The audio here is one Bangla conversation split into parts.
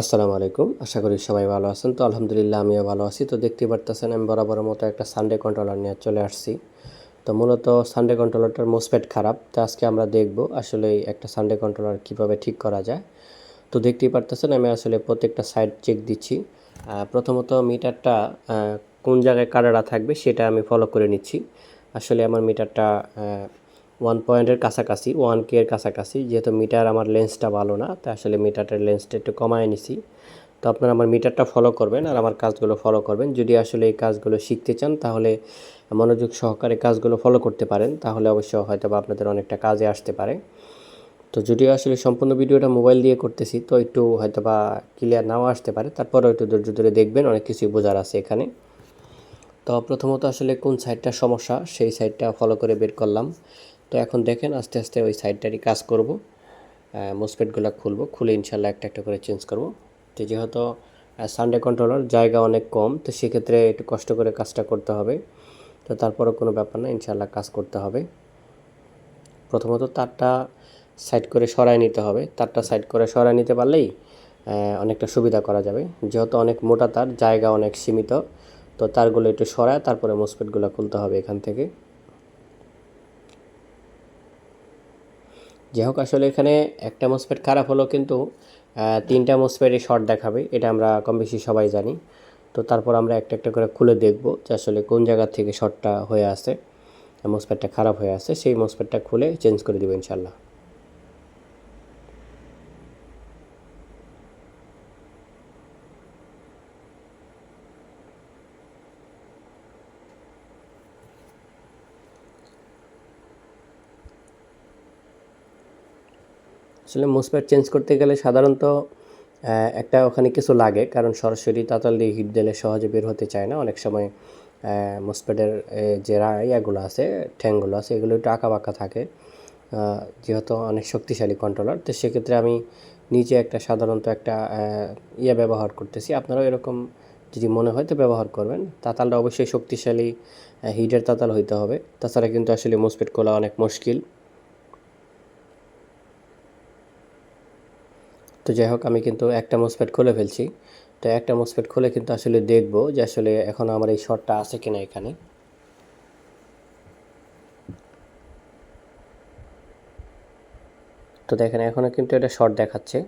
আসসালামু আলাইকুম। আশা করি সবাই ভালো আছেন। তো আলহামদুলিল্লাহ আমিও ভালো আছি। তো দেখতেই পারতেছেন আমি বরাবরের মতো একটা সানডে কন্ট্রোলার নিয়ে চলে আসছি। তো মূলত সানডে কন্ট্রোলারটার মোসপেট খারাপ। তো আজকে আমরা দেখব আসলে একটা সানডে কন্ট্রোলার কীভাবে ঠিক করা যায়। তো দেখতেই পারতেছেন আমি আসলে প্রত্যেকটা সাইড চেক দিচ্ছি। প্রথমত মিটারটা কোন জায়গায় কাটাটা থাকবে সেটা আমি ফলো করে নিচ্ছি। আসলে আমার মিটারটা ওয়ান পয়েন্টের কাছাকাছি, ওয়ান কে এর কাছাকাছি। যেহেতু মিটার আমার লেন্সটা ভালো না, তাই আসলে মিটারের লেন্সটা একটু কমায় নিছি। তো আপনারা আমার মিটারটা ফলো করবেন আর আমার কাজগুলো ফলো করবেন। যদি আসলে এই কাজগুলো শিখতে চান, তাহলে মনোযোগ সহকারে কাজগুলো ফলো করতে পারেন। তাহলে অবশ্য হয়তো বা আপনাদের অনেকটা কাজে আসতে পারে। তো যদিও আসলে সম্পূর্ণ ভিডিওটা মোবাইল দিয়ে করতেছি, তো একটু হয়তো বা ক্লিয়ার নাও আসতে পারে। তারপরেও একটু ধৈর্য ধরে দেখবেন, অনেক কিছুই বোঝার আছে এখানে। তো প্রথমত আসলে কোন সাইডটা সমস্যা, সেই সাইডটা ফলো করে বের করলাম। তো এখন দেখেন আস্তে আস্তে ওই সাইডটারই কাজ করব। মোসপেটগুলো খুলবো, খুলে ইনশাল্লাহ একটা একটা করে চেঞ্জ করব। তো যেহেতু সানডে কন্ট্রোলার জায়গা অনেক কম, তো সেক্ষেত্রে একটু কষ্ট করে কাজটা করতে হবে। তো তারপরেও কোনো ব্যাপার না, ইনশাল্লাহ কাজ করতে হবে। প্রথমত তারটা সাইড করে সরায় নিতে হবে। তারটা সাইড করে সরায় নিতে পারলেই অনেকটা সুবিধা করা যাবে। যেহেতু অনেক মোটা তার, জায়গা অনেক সীমিত, তো তারগুলো একটু সরায় তারপরে মোসপেটগুলো খুলতে হবে এখান থেকে। যাই হোক আসলে এখানে একটা মোসপেট খারাপ হলো কিন্তু তিনটা মোসপেটই শর্ট দেখাবে, এটা আমরা কম বেশি সবাই জানি। তো তারপর আমরা একটা একটা করে খুলে দেখব যে আসলে কোন জায়গার থেকে শর্টটা হয়ে আসে মোসপেটটা খারাপ হয়ে আসে সেই মোসপেটটা খুলে চেঞ্জ করে দেবো ইনশাল্লাহ আসলে মোসপেট চেঞ্জ করতে গেলে সাধারণত একটা ওখানে কিছু লাগে। কারণ সরাসরি তাতাল দিয়ে হিট দিলে সহজে বের হতে চায় না। অনেক সময় মোসপেটের যে ইয়াগুলো আছে, ঠ্যাংগুলো আছে, এগুলো একটু আঁকা বাঁকা থাকে। যেহেতু অনেক শক্তিশালী কন্ট্রোলার তো সেক্ষেত্রে আমি নিচে একটা সাধারণত একটা ইয়ে ব্যবহার করতেছি। আপনারাও এরকম যদি মনে হয় তো ব্যবহার করবেন। তাতালটা অবশ্যই শক্তিশালী হিটের তাতাল হইতে হবে। তাছাড়া কিন্তু আসলে মোসপেট খোলা অনেক মুশকিল। তো যাই হোক, আমি কিন্তু একটা মোসপেট খুলে ফেলছি। তো একটা মোসপেট খুলে কিন্তু আসলে দেখব যে আসলে এখন আমার এই শর্টটা আছে কিনা এখানে। তো দেখেন এখনও কিন্তু এটা শর্ট দেখাচ্ছে।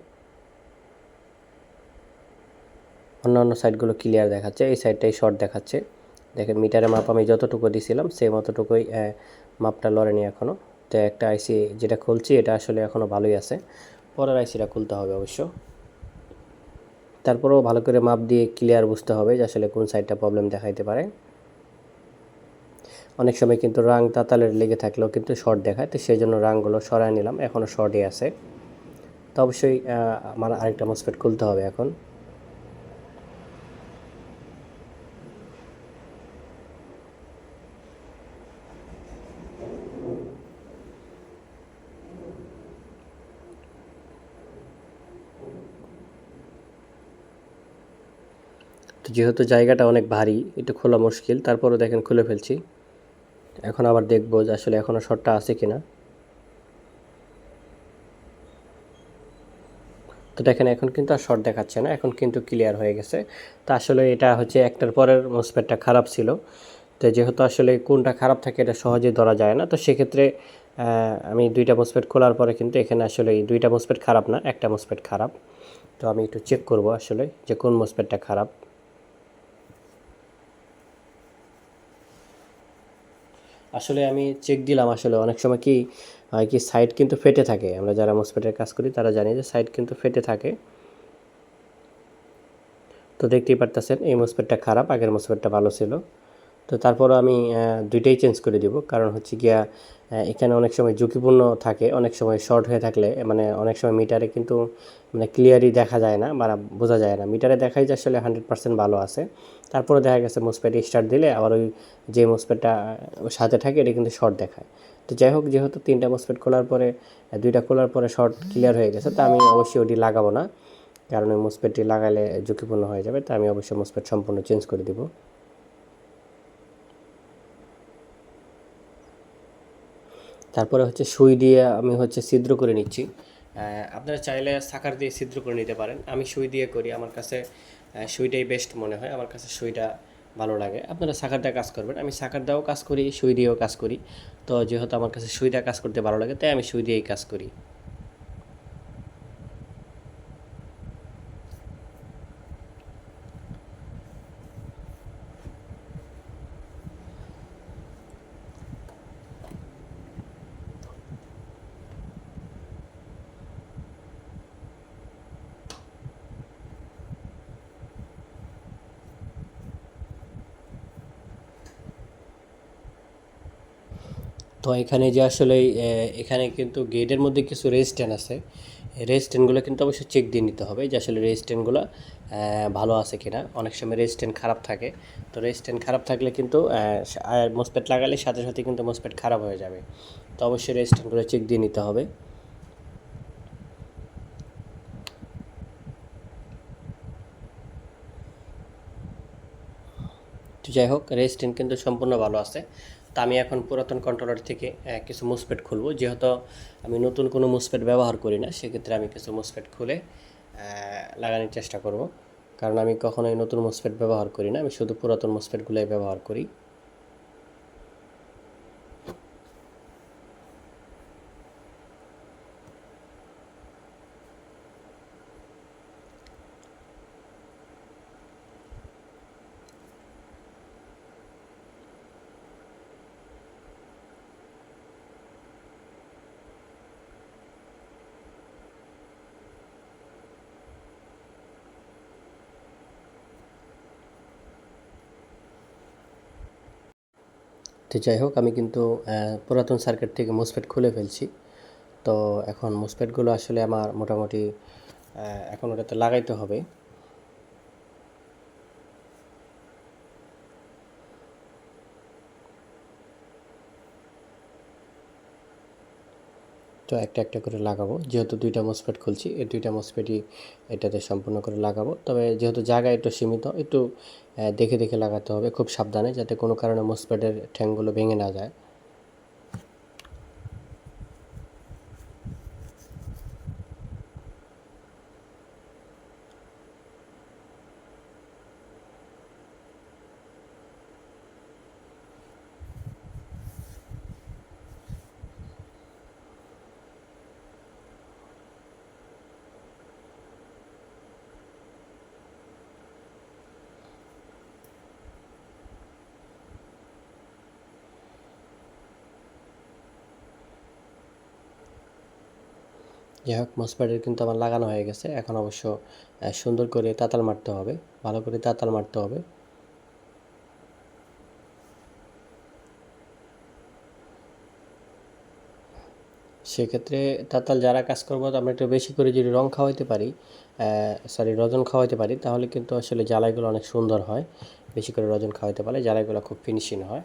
অন্যান্য সাইডগুলো ক্লিয়ার দেখাচ্ছে, এই সাইডটাই শর্ট দেখাচ্ছে। দেখেন মিটারে মাপ আমি যতটুকু দিছিলাম সেই মতটুকুই মাপটা লড়েনি এখনও তো একটা আইসি যেটা খুলছি, এটা আসলে এখনও ভালোই আছে। পরের আইসিটা খুলতে হবে অবশ্য। তারপরেও ভালো করে মাপ দিয়ে ক্লিয়ার বুঝতে হবে যে আসলে কোন সাইডটা প্রবলেম দেখাইতে পারে। অনেক সময় কিন্তু রাং তাতালের লেগে থাকলেও কিন্তু শর্ট দেখায়, তো সেই জন্য রাংগুলো সরায় নিলাম এখনও শর্টই আছে। তো অবশ্যই আমার আরেকটা মসফেট খুলতে হবে এখন। যেহেতু জায়গাটা অনেক ভারী একটু খোলা মুশকিল। তারপরও দেখেন খুলে ফেলছি। এখন আবার দেখব যে আসলে এখনও শটটা আছে কিনা। তো দেখেন, এখন কিন্তু আর শর্ট দেখাচ্ছে না, এখন কিন্তু ক্লিয়ার হয়ে গেছে। তো আসলে এটা হচ্ছে একটার পরের মোসপেটটা খারাপ ছিল। তো যেহেতু আসলে কোনটা খারাপ থাকে এটা সহজেই ধরা যায় না। তো সেক্ষেত্রে আমি দুইটা মোসপেট খোলার পরে কিন্তু এখানে আসলে দুইটা মোসপেট খারাপ না, একটা মোসপেট খারাপ। তো আমি একটু চেক করব আসলে যে কোন মোসপেটটা খারাপ। আসলে আমি চেক দিলাম আসলে। অনেক সময় কি, হয় কি সাইড কিন্তু ফেটে থাকে। আমরা যারা মসপেটের কাজ করি, তারা জানি যে সাইড কিন্তু ফেটে থাকে। তো দেখতেই পারতেছেন, এই মসপেটটা খারাপ, আগের মসপেটটা ভালো ছিল। তো তারপরও আমি দুইটাই চেঞ্জ করে দিব। কারণ হচ্ছে গিয়া এখানে অনেক সময় ঝুঁকিপূর্ণ থাকে, অনেক সময় শর্ট হয়ে থাকলে মানে অনেক সময় মিটারে কিন্তু মানে ক্লিয়ারই দেখা যায় না, বা বোঝা যায় না। মিটারে দেখাই যে আসলে হান্ড্রেড পার্সেন্ট ভালো আছে। তারপরে দেখা গেছে মোসপেট স্টার্ট দিলে, আবার ওই যে মোসপেটটা সাথে থাকে, এটা কিন্তু শর্ট দেখায়। তো যাই হোক, যেহেতু তিনটা মোসপেট খোলার পরে দুইটা খোলার পরে শর্ট ক্লিয়ার হয়ে গেছে, তা আমি অবশ্যই ওটি লাগাবো না। কারণ ওই মোসপেটটি লাগালে ঝুঁকিপূর্ণ হয়ে যাবে, তা আমি অবশ্যই মোসপেট সম্পূর্ণ চেঞ্জ করে দিব। তারপরে হচ্ছে সুই দিয়ে আমি হচ্ছে ছিদ্র করে নিচ্ছি। আপনারা চাইলে সাকার দিয়ে ছিদ্র করে নিতে পারেন। আমি সুই দিয়ে করি, আমার কাছে সুইটাই বেস্ট মনে হয়। আমার কাছে সুইটা ভালো লাগে। আপনারা সাকার দিয়ে কাজ করবেন। আমি সাকার দিয়েও কাজ করি, সুই দিয়েও কাজ করি। তো যেহেতু আমার কাছে সুইটা কাজ করতে ভালো লাগে, তাই আমি সুই দিয়েই কাজ করি। তো এখানে যে আসলে এখানে কিন্তু গেটের মধ্যে কিছু রেজিস্ট্যান্ট আছে। রেজিস্ট্যান্টগুলো কিন্তু অবশ্যই চেক দিয়ে নিতে হবে যে আসলে রেজিস্ট্যান্টগুলো ভালো আছে কিনা। অনেক সময় রেজিস্ট্যান্ট খারাপ থাকে। তো রেজিস্ট্যান্ট খারাপ থাকলে কিন্তু মোসপেট লাগালে সাথে সাথে কিন্তু মোসপেট খারাপ হয়ে যাবে। তো অবশ্যই রেজিস্ট্যান্টগুলো চেক দিয়ে নিতে হবে। যাই হোক রেজিস্ট্যান্ট কিন্তু সম্পূর্ণ ভালো আছে। তা আমি এখন পুরাতন কন্ট্রোলার থেকে কিছু মুসপেট খুলবো। যেহেতু আমি নতুন কোনো মুসপেট ব্যবহার করি না, সেক্ষেত্রে আমি কিছু মুসপেট খুলে লাগানোর চেষ্টা করব। কারণ আমি কখনোই নতুন মুসপেট ব্যবহার করি না, আমি শুধু পুরাতন মুসপেটগুলোই ব্যবহার করি। তো যাই হোক, আমি কিন্তু পুরাতন সার্কিট থেকে মোসফেট খুলে ফেলছি। তো এখন মোসফেটগুলো আসলে আমার মোটামুটি এখন ওটাতে লাগাইতে হবে। তো একটা একটা করে লাগাবো। যেহেতু দুইটা মসফেট খুলছি, এই দুইটা মসফেটই এটাতে সম্পূর্ণ করে লাগাবো। তবে যেহেতু জায়গা একটু সীমিত, একটু দেখে দেখে লাগাতে হবে, খুব সাবধানে, যাতে কোনো কারণে মসপেটের ঠ্যাংগুলো ভেঙে না যায়। যাই হোক মসপেটের কিন্তু আমার লাগানো হয়ে গেছে। এখন অবশ্য সুন্দর করে তাতাল মারতে হবে, ভালো করে তাতাল মারতে হবে। সেক্ষেত্রে তাতাল যারা কাজ করব আমরা একটু বেশি করে যদি রং খাওয়াইতে পারি সরি রজন খাওয়াইতে পারি, তাহলে কিন্তু আসলে জ্বালাইগুলো অনেক সুন্দর হয়। বেশি করে রজন খাওয়াইতে পারলে জ্বালাইগুলো খুব ফিনিশিং হয়।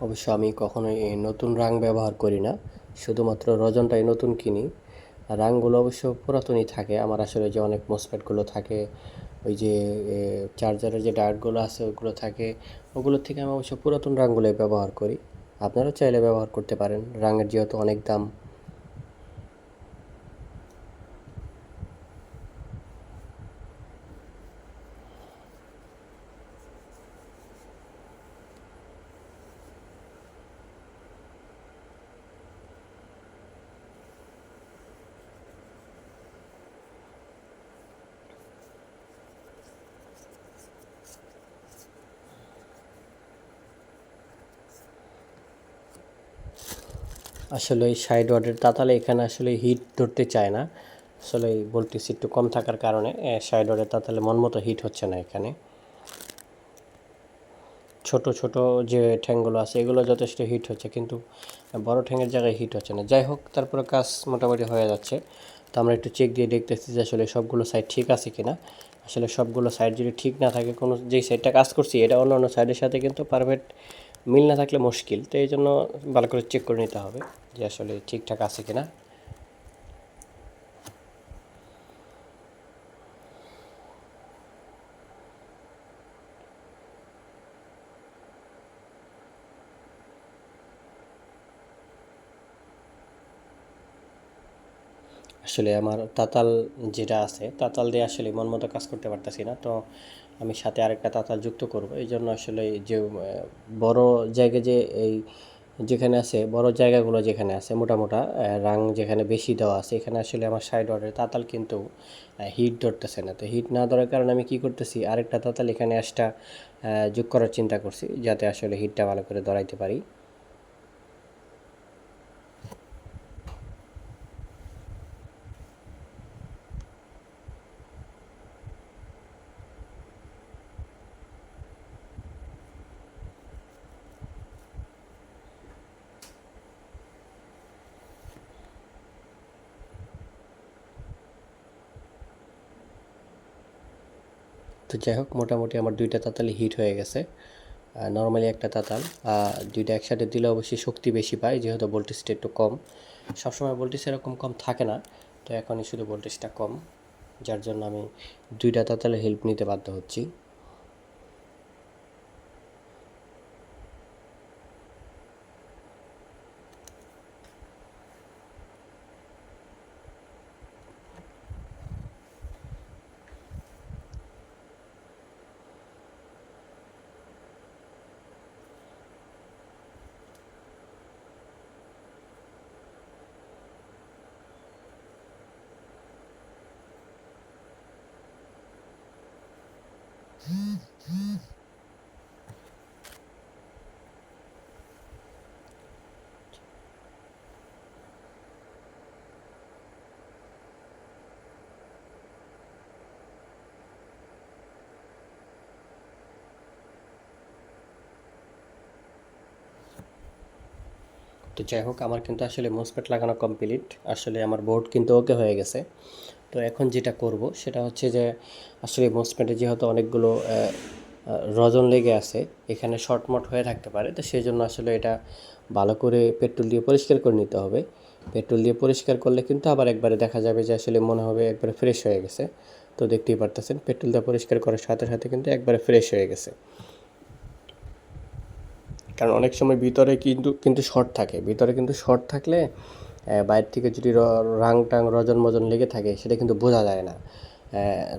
অবশ্য আমি কখনোই নতুন রাং ব্যবহার করি না। শুধুমাত্র রজনটাই নতুন কিনি। রাংগুলো অবশ্য পুরাতনই থাকে। আমার আসলে যে অনেক মোসপ্যাটগুলো থাকে, ওই যে চার্জারের যে ডায়টগুলো আছে, ওগুলো থাকে। ওগুলোর থেকে আমি অবশ্য পুরাতন রাংগুলোই ব্যবহার করি। আপনারাও চাইলে ব্যবহার করতে পারেন। রাঙের যেহেতু অনেক দাম আসলে সাইড ওয়ার্ডের তাতালে এখানে আসলে হিট ধরতে চায় না। আসলে ভোল্টেজ একটু কম থাকার কারণে সাইড ওয়ার্ডের তাতালে মন মতো হিট হচ্ছে না এখানে। ছোট ছোট যে ঠ্যাংগুলো আছে, এগুলো যথেষ্ট হিট হচ্ছে, কিন্তু বড় ঠ্যাংয়ের জায়গায় হিট হচ্ছে না। যাই হোক, তারপরে কাজ মোটামুটি হয়ে যাচ্ছে। তো আমরা একটু চেক দিয়ে দেখতেছি যে আসলে সবগুলো সাইড ঠিক আছে কিনা। আসলে সবগুলো সাইড যদি ঠিক না থাকে, কোনো যেই সাইডটা কাজ করছি, এটা অন্য অন্য সাইডের সাথে কিন্তু পারফেক্ট মিল না থাকলে মুশকিল। তো এই জন্য ভালো করে চেক করে নিতে হবে যে আসলে ঠিকঠাক আছে কিনা। আসলে আমার তাতাল যেটা আছে, তাতাল দিয়ে আসলে মন মতো কাজ করতে পারতেছি না। তো আমি সাথে আরেকটা তাতাল যুক্ত করব। এই জন্য আসলে যে বড় জায়গায় যে এই যেখানে আছে, বড় জায়গাগুলো যেখানে আছে মোটামোটা রাং যেখানে বেশি দেওয়া আছে, এখানে আসলে আমার সাইড অর্ডার তাতাল কিন্তু হিট ধরতেছে না। তো হিট না ধরার কারণে আমি কি করতেছি, আরেকটা তাতাল এখানে আসটা যোগ করার চিন্তা করছি, যাতে আসলে হিটটা ভালো করে ধরাইতে পারি। তো যাই হোক, মোটামুটি আমার দুইটা তাতালি হিট হয়ে গেছে। নর্মালি একটা তাতাল দুইটা একসাথে দিলে অবশ্যই শক্তি বেশি পায়, যেহেতু ভোল্টেজটা একটু কম। সবসময় ভোল্টেজ এরকম কম থাকে না, তো এখনই শুধু ভোল্টেজটা কম, যার জন্য আমি দুইটা তাতালে হেল্প নিতে বাধ্য হচ্ছি। তো যাই হোক, আমার কিন্তু আসলে মোসপেট লাগানো কমপ্লিট আসলে আমার বোর্ড কিন্তু ওকে হয়ে গেছে। তো এখন যেটা করব, সেটা হচ্ছে যে, আসলে মোসপেটে যেহেতু অনেকগুলো রজন লেগে আছে, এখানে শর্টমট হয়ে থাকতে পারে। তো সেই জন্য আসলে এটা ভালো করে পেট্রোল দিয়ে পরিষ্কার করে নিতে হবে। পেট্রোল দিয়ে পরিষ্কার করলে কিন্তু আবার একবারে দেখা যাবে যে, আসলে মনে হবে একবারে ফ্রেশ হয়ে গেছে। তো দেখতেই পারতেছেন পেট্রোল দিয়ে পরিষ্কার করার সাথে সাথে কিন্তু একবারে ফ্রেশ হয়ে গেছে। কারণ অনেক সময় ভিতরে কিন্তু কিন্তু শর্ট থাকে। ভিতরে কিন্তু শর্ট থাকলে বাইরে থেকে যদি রাং টাং রজন মজন লেগে থাকে, সেটা কিন্তু বোঝা যায় না।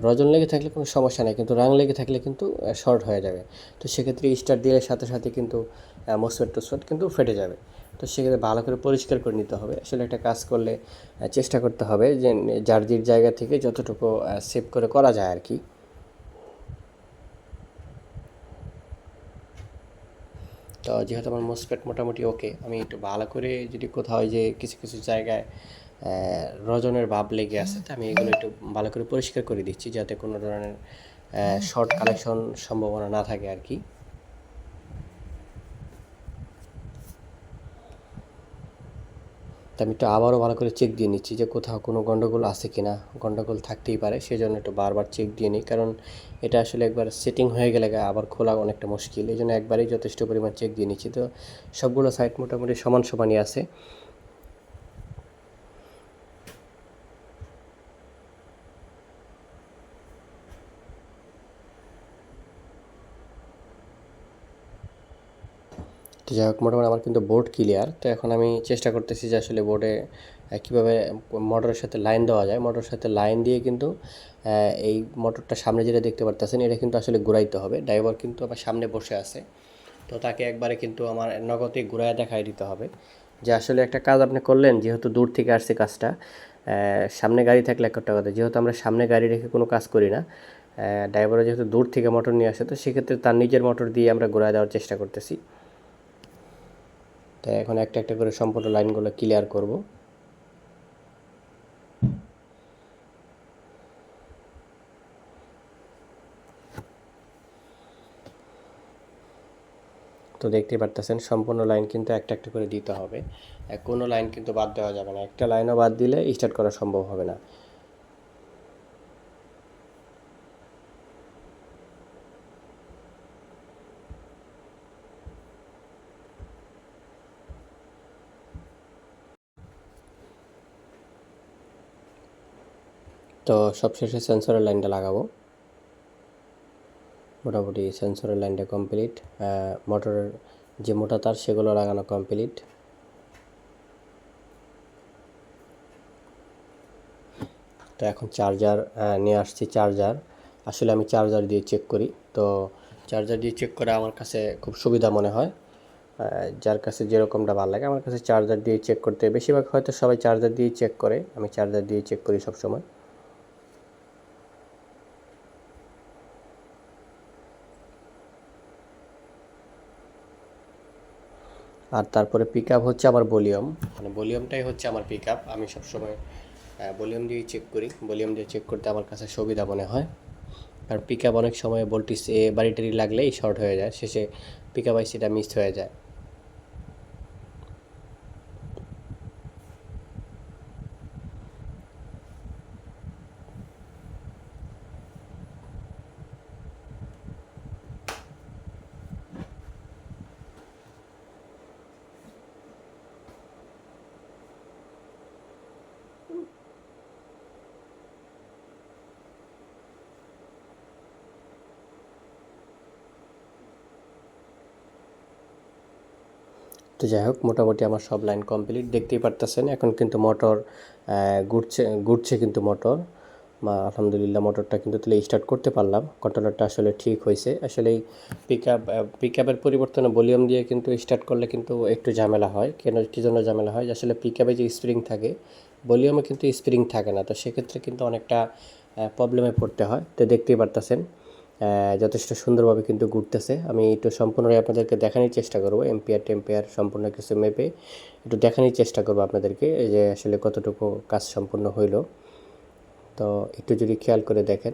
রজন লেগে থাকলে কোনো সমস্যা নেই, কিন্তু রাং লেগে থাকলে কিন্তু শর্ট হয়ে যাবে। তো সেক্ষেত্রে স্টার দিলে সাথে সাথে কিন্তু মোসফেট টোসফেট কিন্তু ফেটে যাবে। তো সেক্ষেত্রে ভালো করে পরিষ্কার করে নিতে হবে। আসলে একটা কাজ করলে চেষ্টা করতে হবে যে জার্জির জায়গা থেকে যতটুকু সেভ করে করা যায় আর কি। তো যেহেতু আমার মোসপেট মোটামুটি ওকে আমি একটু ভালো করে যদি কোথাও যে কিছু কিছু জায়গায় রজনের ভাব লেগে আছে, তো আমি এগুলো একটু ভালো করে পরিষ্কার করে দিচ্ছি যাতে কোনো ধরনের শর্ট কালেকশন সম্ভাবনা না থাকে আর কি। তো আমি একটু আবারও ভালো করে চেক দিয়ে নিচ্ছি যে কোথাও কোনো গণ্ডগোল আছে কি না গণ্ডগোল থাকতেই পারে সেই জন্য একটু বারবার চেক দিয়ে নিই। কারণ এটা আসলে একবার সেটিং হয়ে গেলে আবার খোলা অনেকটা মুশকিল। এই জন্য একবারেই যথেষ্ট পরিমাণ চেক দিয়ে নিচ্ছি। তো সবগুলো সাইট মোটামুটি সমান সমানই আছে। তো যাই হোক, মোটামুটি আমার কিন্তু বোর্ড ক্লিয়ার তো এখন আমি চেষ্টা করতেছি যে আসলে বোর্ডে কীভাবে মোটরের সাথে লাইন দেওয়া যায়। মোটরের সাথে লাইন দিয়ে কিন্তু এই মোটরটা সামনে যেটা দেখতে পারতেছেন, এটা কিন্তু আসলে ঘুরাইতে হবে। ড্রাইভার কিন্তু আমার সামনে বসে আছে। তো তাকে একবারে কিন্তু আমার নগদে ঘুরায় দেখাই দিতে হবে। যে আসলে একটা কাজ আপনি করলেন, যেহেতু দূর থেকে আসছে কাজটা সামনে গাড়ি থাকলে একটা কথা। যেহেতু আমরা সামনে গাড়ি রেখে কোনো কাজ করি না ড্রাইভারও যেহেতু দূর থেকে মোটর নিয়ে আসে, তো সেক্ষেত্রে তার নিজের মোটর দিয়ে আমরা ঘোরায় দেওয়ার চেষ্টা করতেছি। তো তো এখন একটা একটা করে সম্পূর্ণ লাইনগুলো ক্লিয়ার করব। তো দেখতেই পারতেছেন, সম্পূর্ণ লাইন কিন্তু একটা একটা করে দিতে হবে। কোনো লাইন কিন্তু বাদ দেওয়া যাবে না। একটা লাইনও বাদ দিলে স্টার্ট করা সম্ভব হবে না। তো সবশেষে সেন্সরের লাইনটা লাগাবো। মোটামুটি সেন্সরের লাইনটা কমপ্লিট মোটরের যে মোটা তার সেগুলো লাগানো কমপ্লিট তো এখন চার্জার নিয়ে আসছি চার্জার আসলে আমি চার্জার দিয়ে চেক করি। তো চার্জার দিয়ে চেক করা আমার কাছে খুব সুবিধা মনে হয়। যার কাছে যেরকমটা ভালো লাগে, আমার কাছে চার্জার দিয়ে চেক করতে বেশিরভাগ হয়তো সবাই চার্জার দিয়ে চেক করে। আমি চার্জার দিয়ে চেক করি সবসময়। আর তারপরে পিক হচ্ছে আমার ভলিউম মানে ভলিউমটাই হচ্ছে আমার পিক আমি সবসময় ভলিউম দিয়েই চেক করি। ভলিউম দিয়ে চেক করতে আমার কাছে সুবিধা মনে হয়। আর পিক অনেক সময় ভোল্টেজ এ বাড়িটারি লাগলেই শর্ট হয়ে যায়। শেষে পিক আপ আইসিটা মিস হয়ে যায়। যাই হোক, মোটামুটি আমার সব লাইন কমপ্লিট। দেখতেই পারতেছেন, এখন কিন্তু মোটর ঘুরছে ঘুরছে কিন্তু মোটর। আলহামদুলিল্লাহ মোটরটা কিন্তু তাহলে স্টার্ট করতে পারলাম। কন্ট্রোলারটা আসলে ঠিক হয়েছে। আসলে পিক আপ পিক আপের পরিবর্তনে ভলিউম দিয়ে কিন্তু স্টার্ট করলে কিন্তু একটু ঝামেলা হয়। কেন, কী জন্য ঝামেলা হয়? আসলে পিক আপে যে স্প্রিং থাকে ভলিউমে কিন্তু স্প্রিং থাকে না। তো সেক্ষেত্রে কিন্তু অনেকটা প্রবলেমে পড়তে হয়। তো দেখতেই পারতেছেন। যথেষ্ট সুন্দরভাবে কিন্তু ঘুরতেছে। আমি একটু সম্পূর্ণভাবে আপনাদেরকে দেখানোর চেষ্টা করব। এম্পিয়ার টেম্পিয়ার সম্পূর্ণ কিছু মেপে একটু দেখানোর চেষ্টা করব আপনাদেরকে যে আসলে কতটুকু কাজ সম্পূর্ণ হইল। তো একটু যদি খেয়াল করে দেখেন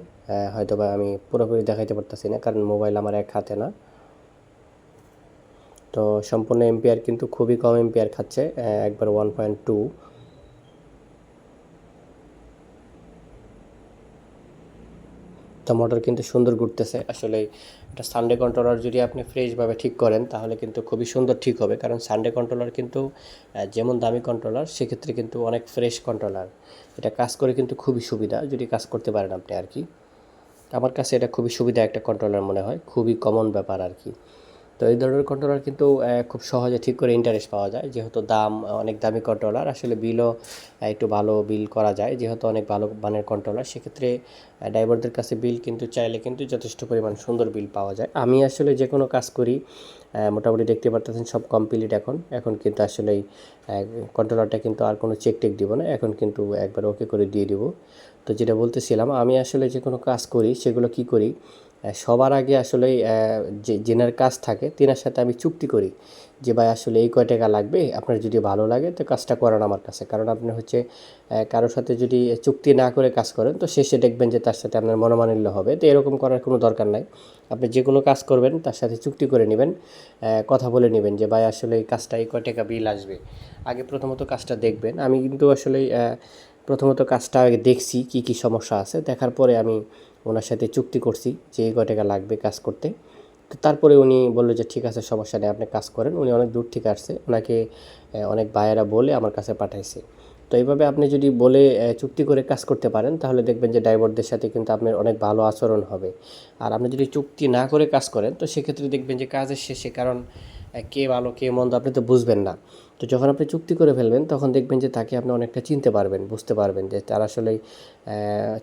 হয়তো বা আমি পুরোপুরি দেখাইতে পারতেছি না, কারণ মোবাইল আমার এক হাতে না। তো সম্পূর্ণ এম্পিয়ার কিন্তু খুবই কম এম্পিয়ার খাচ্ছে একবার ওয়ান পয়েন্ট টু তো মোটর কিন্তু সুন্দর ঘুরতেছে। আসলে এটা সানডে কন্ট্রোলার যদি আপনি ফ্রেশভাবে ঠিক করেন, তাহলে কিন্তু খুবই সুন্দর ঠিক হবে। কারণ সানডে কন্ট্রোলার কিন্তু যেমন দামি কন্ট্রোলার সেক্ষেত্রে কিন্তু অনেক ফ্রেশ কন্ট্রোলার এটা কাজ করে কিন্তু খুবই সুবিধা, যদি কাজ করতে পারেন আপনি আর কি। আমার কাছে এটা খুবই সুবিধা একটা কন্ট্রোলার মনে হয়। খুবই কমন ব্যাপার আর কি। তো এই ধরনের কন্ট্রোলার কিন্তু খুব সহজে ঠিক করে ইন্টারেস্ট পাওয়া যায়। যেহেতু দাম অনেক দামি কন্ট্রোলার আসলে বিলও একটু ভালো বিল করা যায়। যেহেতু অনেক ভালো মানের কন্ট্রোলার সেক্ষেত্রে ড্রাইভারদের কাছে বিল কিন্তু চাইলে কিন্তু যথেষ্ট পরিমাণ সুন্দর বিল পাওয়া যায়। আমি আসলে যে কোনো কাজ করি মোটামুটি দেখতে পারতেছেন সব কমপ্লিট এখন। এখন কিন্তু আসলে এই কন্ট্রোলারটা কিন্তু আর কোনো চেক টেক দিব না। এখন কিন্তু একবার ওকে করে দিয়ে দিব। তো যেটা বলতেছিলাম, আমি আসলে যে কোনো কাজ করি, সেগুলো কি করি? সবার আগে আসলে যে জেনার কাজ থাকে, তেনার সাথে আমি চুক্তি করি যে, ভাই, আসলে এই কয় টাকা লাগবে? আপনার যদি ভালো লাগে, তো কাজটা করান আমার কাছে। কারণ আপনি হচ্ছে কারোর সাথে যদি চুক্তি না করে কাজ করেন, তো শেষে দেখবেন যে, তার সাথে আপনার মনোমানিল্য হবে। তো এরকম করার কোনো দরকার নাই। আপনি যে কোনো কাজ করবেন, তার সাথে চুক্তি করে নেবেন কথা বলে নেবেন যে, ভাই, আসলে এই কাজটা, এই কয় টাকা বিল আসবে? আগে প্রথমত কাজটা দেখবেন। আমি কিন্তু আসলে প্রথমত কাজটা আগে দেখছি কি কি সমস্যা আছে। দেখার পরে আমি ওনার সাথে চুক্তি করছি যে এই কয় টাকা লাগবে কাজ করতে। তো তারপরে উনি বলল যে, ঠিক আছে, সমস্যা নেই, আপনি কাজ করেন। উনি অনেক দূর থেকে আসছে। ওনাকে অনেক ভাইয়েরা বলে আমার কাছে পাঠাইছে। তো এইভাবে আপনি যদি বলে চুক্তি করে কাজ করতে পারেন, তাহলে দেখবেন যে ড্রাইভারদের সাথে কিন্তু আপনার অনেক ভালো আচরণ হবে। আর আপনি যদি চুক্তি না করে কাজ করেন, তো সেক্ষেত্রে দেখবেন যে কাজের শেষে, কারণ কে ভালো, কে মন্দ আপনি তো বুঝবেন না। তো যখন আপনি চুক্তি করে ফেলবেন, তখন দেখবেন যে তাকে আপনি অনেকটা চিনতে পারবেন, বুঝতে পারবেন যে তার আসলে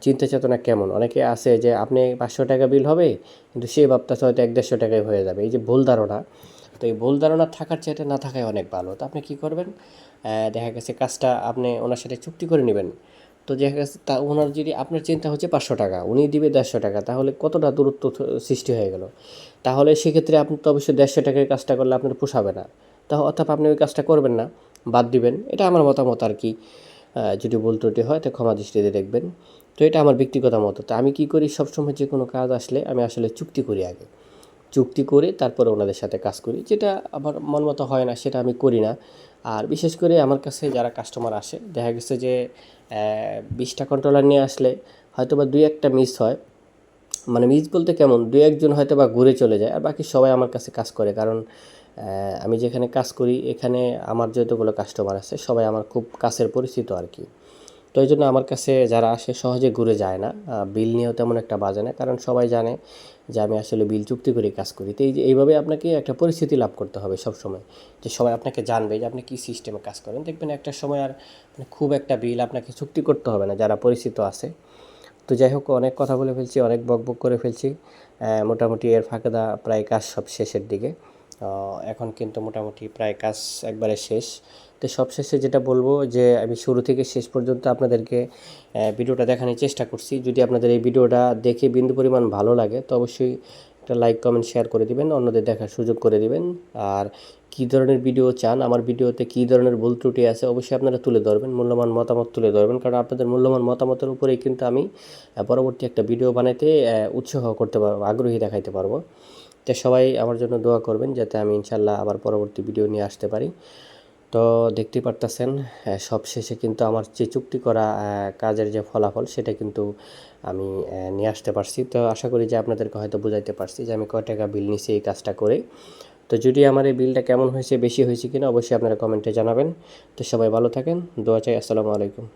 চিন্তা চেতনা কেমন। অনেকে আছে যে আপনি পাঁচশো টাকা বিল হবে, কিন্তু সে ভাবতেছে হয়তো এক দেড়শো টাকায় হয়ে যাবে। এই যে ভুল ধারণা, তো এই ভুল ধারণা থাকার চাইতে না থাকাই অনেক ভালো। তো আপনি কী করবেন? দেখা গেছে কাজটা আপনি ওনার সাথে চুক্তি করে নেবেন। তো দেখা গেছে তা ওনার যদি আপনার চিন্তা হচ্ছে পাঁচশো টাকা, উনি দিবে দেড়শো টাকা, তাহলে কতটা দূরত্ব সৃষ্টি হয়ে গেল? তাহলে সেক্ষেত্রে আপনি তো অবশ্যই দেড়শো টাকার কাজটা করলে আপনার পোষাবে না। তা অর্থাৎ আপনি ওই কাজটা করবেন না, বাদ দিবেন। এটা আমার মতামত আর কি। যদি ভুল ত্রুটি হয় তো ক্ষমা দৃষ্টিতে দেখবেন। তো এটা আমার ব্যক্তিগত মত। তো আমি কি করি? সবসময় যে কোনো কাজ আসলে আমি আসলে চুক্তি করি আগে। চুক্তি করে তারপরে ওনাদের সাথে কাজ করি। যেটা আমার মন মতো হয় না সেটা আমি করি না। আর বিশেষ করে আমার কাছে যারা কাস্টমার আসে, দেখা গেছে যে বিশটা কন্ট্রোলার নিয়ে আসলে হয়তো বা দুই একটা মিস হয়। মানে মিস বলতে কেমন? দুই একজন হয়তো বা ঘুরে চলে যায় আর বাকি সবাই আমার কাছে কাজ করে। কারণ আমি যেখানে কাজ করি, এখানে আমার যতগুলো কাস্টমার আছে, সবাই আমার খুব কাছের পরিচিত আর কি। তো এই জন্য আমার কাছে যারা আসে সহজে ঘুরে যায় না। বিল নিয়েও তেমন একটা বাজে না, কারণ সবাই জানে যে আমি আসলে বিল চুক্তি করে কাজ করি। তো এই যে এইভাবে আপনাকে একটা পরিস্থিতি লাভ করতে হবে সব সময় যে সবাই আপনাকে জানবে যে আপনি কী সিস্টেমে কাজ করেন। দেখবেন একটা সময় আর মানে খুব একটা বিল আপনাকে চুক্তি করতে হবে না, যারা পরিচিত আছে। তো যাই হোক, অনেক কথা বলে ফেলছি, অনেক বক বক করে ফেলছি। মোটামুটি এর ফাঁকেদা প্রায় কাজ সব শেষের দিকে। এখন কিন্তু মোটামুটি প্রায় কাজ একবারে শেষ। তো সবশেষে যেটা বলব যে, আমি শুরু থেকে শেষ পর্যন্ত আপনাদেরকে ভিডিওটা দেখানোর চেষ্টা করছি। যদি আপনাদের এই ভিডিওটা দেখে বিন্দু পরিমাণ ভালো লাগে, তো অবশ্যই একটা লাইক, কমেন্ট, শেয়ার করে দিবেন, অন্যদের দেখার সুযোগ করে দিবেন। আর কী ধরনের ভিডিও চান, আমার ভিডিওতে কী ধরনের ভুল ত্রুটি আছে, অবশ্যই আপনারা তুলে ধরবেন, মূল্যবান মতামত তুলে ধরবেন। কারণ আপনাদের মূল্যবান মতামতের উপরেই কিন্তু আমি পরবর্তী একটা ভিডিও বানাইতে উৎসাহ করতে পারব আগ্রহী দেখাইতে পারব। তো সবাই আমার জন্য দোয়া করবেন, যাতে আমি ইনশাল্লাহ আবার পরবর্তী ভিডিও নিয়ে আসতে পারি। তো দেখতে পারতেছেন সব শেষে কিন্তু আমার যে চুক্তি করা কাজের যে ফলাফল সেটা কিন্তু আমি নিয়ে আসতে পারছি। তো আশা করি যে আপনাদেরকে হয়তো বুঝাইতে পারছি যে আমি কয় টাকা বিল নিছি এই কাজটা করে। তো যদি আমার এই বিলটা কেমন হয়েছে, বেশি হয়েছে কিনা, অবশ্যই আপনারা কমেন্টে জানাবেন। তো সবাই ভালো থাকেন, দোয়া চাই, আসসালামু আলাইকুম।